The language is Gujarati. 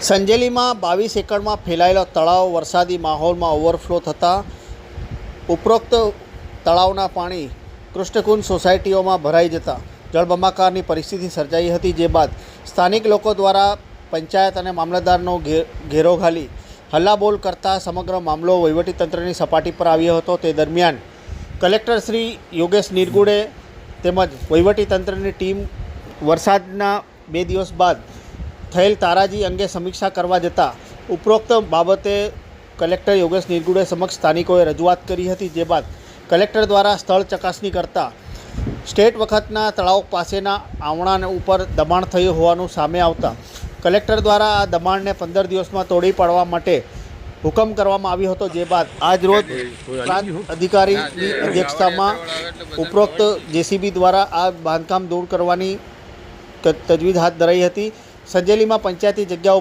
સંજેલીમાં બાવીસ એકરમાં ફેલાયેલો તળાવ વરસાદી માહોલમાં ઓવરફ્લો થતાં ઉપરોક્ત તળાવના પાણી કૃષ્ણકુંજ સોસાયટીઓમાં ભરાઈ જતાં જળબંબાકારની પરિસ્થિતિ સર્જાઈ હતી, જે બાદ સ્થાનિક લોકો દ્વારા પંચાયત અને મામલતદારનો ઘેરો ઘાલી હલ્લાબોલ કરતા સમગ્ર મામલો વહીવટીતંત્રની સપાટી પર આવ્યો હતો. તે દરમિયાન કલેક્ટર શ્રી યોગેશ નિરગુડે તેમજ વહીવટીતંત્રની ટીમ વરસાદના બે દિવસ બાદ થયેલ તારાજી અંગે સમીક્ષા કરવા જતાં ઉપરોક્ત બાબતે કલેક્ટર યોગેશ નિર્ગુડે સમક્ષ સ્થાનિકોએ રજૂઆત કરી હતી, જે બાદ કલેક્ટર દ્વારા સ્થળ ચકાસણી કરતાં સ્ટેટ વખતના તળાવ પાસેના આવણા ઉપર દબાણ થયું હોવાનું સામે આવતા કલેક્ટર દ્વારા આ દબાણને પંદર દિવસમાં તોડી પાડવા માટે હુકમ કરવામાં આવ્યો હતો, જે બાદ આજ રોજ પ્રાંત અધિકારીની અધ્યક્ષતામાં ઉપરોક્ત જેસીબી દ્વારા આ બાંધકામ દૂર કરવાની તજવીજ હાથ ધરાઈ હતી. સંજેલીમાં પંચાયતી જગ્યાઓ